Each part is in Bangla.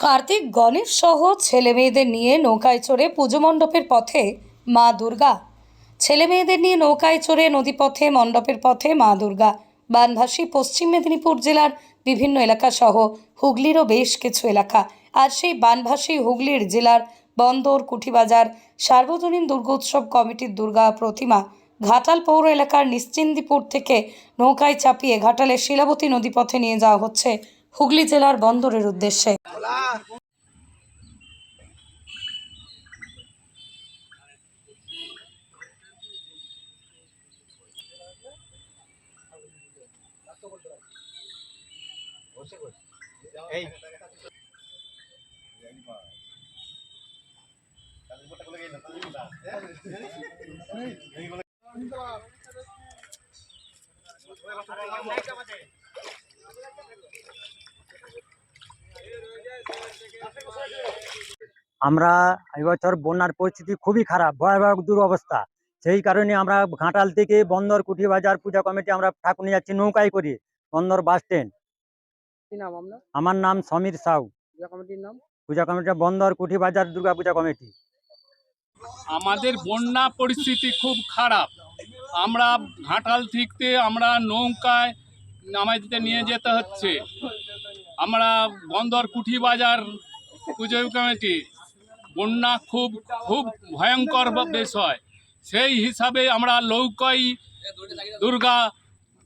কার্তিক গণেশ সহ ছেলে মেয়েদের নিয়ে নৌকায় চড়ে পুজো মণ্ডপের পথে মা দুর্গা। ছেলে মেয়েদের নিয়ে নৌকায় চড়ে নদীপথে, মণ্ডপের পথে মা দুর্গা। বানভাসী পশ্চিম মেদিনীপুর জেলার বিভিন্ন এলাকা সহ হুগলিরও বেশ কিছু এলাকা। আর সেই বানভাসী হুগলির জেলার বন্দর, কুঠিবাজার, সার্বজনীন দুর্গোৎসব কমিটির দুর্গা প্রতিমা ঘাটাল পৌর এলাকার নিশ্চিন্দিপুর থেকে নৌকায় চাপিয়ে ঘাটালের শিলাবতী নদীপথে নিয়ে যাওয়া হচ্ছে হুগলি জেলার বন্দরের উদ্দেশ্যে। আল্লাহ এই এই। আমরা এবছর বন্যার পরিস্থিতি খুবই খারাপ ভয়াবহ দুরবস্থা। সেই কারণে আমরা ঘাটাল থেকে বন্দর কুঠি বাজার পূজা কমিটি আমরা ঠাকুর নিয়ে যাচ্ছি নৌকায় করি বন্দর বাস স্ট্যান্ড। কি নাম আপনার? আমার নাম সমীর সাউ। পূজা কমিটির নাম? পূজা কমিটি বন্দর কুঠি বাজার দুর্গা পূজা কমিটি। আমাদের বন্যা পরিস্থিতি খুব খারাপ। আমরা ঘাটাল থেকে আমরা নৌকায় আমাদেরকে নিয়ে যেতে হচ্ছে। আমরা বন্দর কুঠি বাজার পুজো কমিটি বন্যা খুব খুব ভয়ঙ্কর বিষয়। সেই হিসাবে আমরা লৌকাই দুর্গা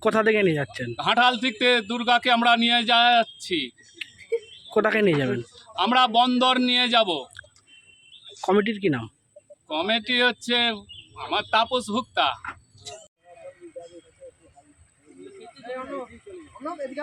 কোথা থেকে নিয়ে যাচ্ছেন? হাঁটাল থেকে দুর্গাকে আমরা নিয়ে যাচ্ছি। কোথাকে নিয়ে যাবেন? আমরা বন্দর নিয়ে যাব। কমিটির কি নাম? কমিটি হচ্ছে আমার তাপস হুক্তা এদিকে